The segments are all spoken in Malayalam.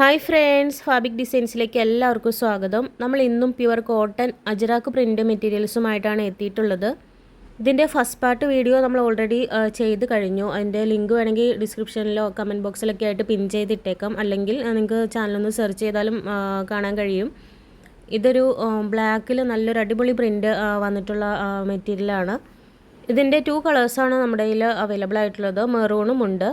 ഹായ് ഫ്രണ്ട്സ് ഫാബിക് ഡിസൈൻസിലേക്ക് എല്ലാവർക്കും സ്വാഗതം. നമ്മൾ ഇന്നും പ്യുവർ കോട്ടൺ അജറാക്ക് പ്രിന്റ് മെറ്റീരിയൽസുമായിട്ടാണ് എത്തിയിട്ടുള്ളത്. ഇതിന്റെ ഫസ്റ്റ് പാർട്ട് വീഡിയോ നമ്മൾ ഓൾറെഡി ചെയ്ത് കഴിഞ്ഞു. അതിന്റെ ലിങ്ക് വേണമെങ്കിൽ ഡിസ്ക്രിപ്ഷനിലോ കമന്റ് ബോക്സിലൊക്കെ ആയിട്ട് പിൻ ചെയ്തിട്ടേക്കാം. അല്ലെങ്കിൽ നിങ്ങൾക്ക് ചാനലൊന്ന് സെർച്ച് ചെയ്താലും കാണാൻ കഴിയും. ഇതൊരു ബ്ലാക്കിൽ നല്ലൊരു അടിപൊളി പ്രിന്റ് വന്നിട്ടുള്ള മെറ്റീരിയലാണ് ഇതിന്റെ ടു കളേഴ്സാണ് നമ്മുടെ കയ്യിൽ അവൈലബിൾ ആയിട്ടുള്ളത്. മെറൂണും ഉണ്ട്.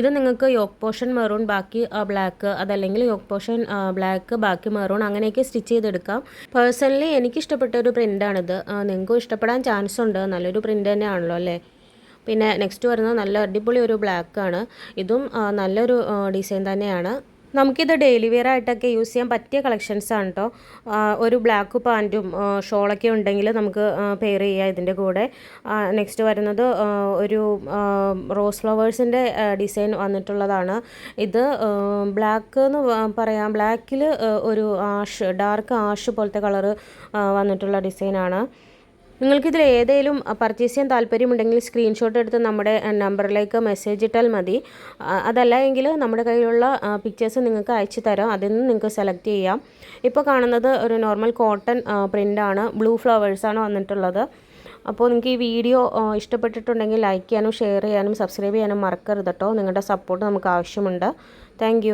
ഇത് നിങ്ങൾക്ക് യോക്ക് പോർഷൻ മെറൂൺ ബാക്കി ബ്ലാക്ക് അതല്ലെങ്കിൽ യോക്ക് പോർഷൻ ബ്ലാക്ക് ബാക്കി മെറൂൺ അങ്ങനെയൊക്കെ സ്റ്റിച്ച് ചെയ്തെടുക്കാം. പേഴ്സണലി എനിക്ക് ഇഷ്ടപ്പെട്ട ഒരു പ്രിന്റാണിത് നിങ്ങൾക്കും ഇഷ്ടപ്പെടാൻ ചാൻസ് ഉണ്ട്. നല്ലൊരു പ്രിന്റ് തന്നെയാണല്ലോ അല്ലേ? പിന്നെ നെക്സ്റ്റ് വരുന്നത് നല്ല അടിപൊളി ഒരു ബ്ലാക്കാണ് ഇതും നല്ലൊരു ഡിസൈൻ തന്നെയാണ്. നമുക്കിത് ഡെയിലി വെയർ ആയിട്ടൊക്കെ യൂസ് ചെയ്യാൻ പറ്റിയ കളക്ഷൻസ് ആണ് കേട്ടോ ഒരു ബ്ലാക്ക് പാന്റും ഷോളൊക്കെ ഉണ്ടെങ്കിൽ നമുക്ക് പെയർ ചെയ്യാം ഇതിന്റെ കൂടെ. നെക്സ്റ്റ് വരുന്നത് ഒരു റോസ് ഫ്ലവേഴ്സിന്റെ ഡിസൈൻ വന്നിട്ടുള്ളതാണ്. ഇത് ബ്ലാക്ക് എന്ന് പറയാം. ബ്ലാക്കിൽ ഒരു ആഷ് ഡാർക്ക് ആഷ് പോലത്തെ കളറ് വന്നിട്ടുള്ള ഡിസൈനാണ് നിങ്ങൾക്കിതിൽ ഏതെങ്കിലും പർച്ചേസ് ചെയ്യാൻ താല്പര്യമുണ്ടെങ്കിൽ സ്ക്രീൻഷോട്ട് എടുത്ത് നമ്മുടെ നമ്പറിലേക്ക് മെസ്സേജ് ഇട്ടാൽ മതി. അതല്ല എങ്കിൽ നമ്മുടെ കയ്യിലുള്ള പിക്ചേഴ്സ് നിങ്ങൾക്ക് അയച്ചു തരാം. അതിൽ നിന്ന് നിങ്ങൾക്ക് സെലക്ട് ചെയ്യാം. ഇപ്പോൾ കാണുന്നത് ഒരു നോർമൽ കോട്ടൺ പ്രിന്റാണ് ബ്ലൂ ഫ്ലവേഴ്സാണ് വന്നിട്ടുള്ളത്. അപ്പോൾ നിങ്ങൾക്ക് ഈ വീഡിയോ ഇഷ്ടപ്പെട്ടിട്ടുണ്ടെങ്കിൽ ലൈക്ക് ചെയ്യാനും ഷെയർ ചെയ്യാനും സബ്സ്ക്രൈബ് ചെയ്യാനും മറക്കരുത് കേട്ടോ നിങ്ങളുടെ സപ്പോർട്ട് നമുക്ക് ആവശ്യമുണ്ട്. താങ്ക്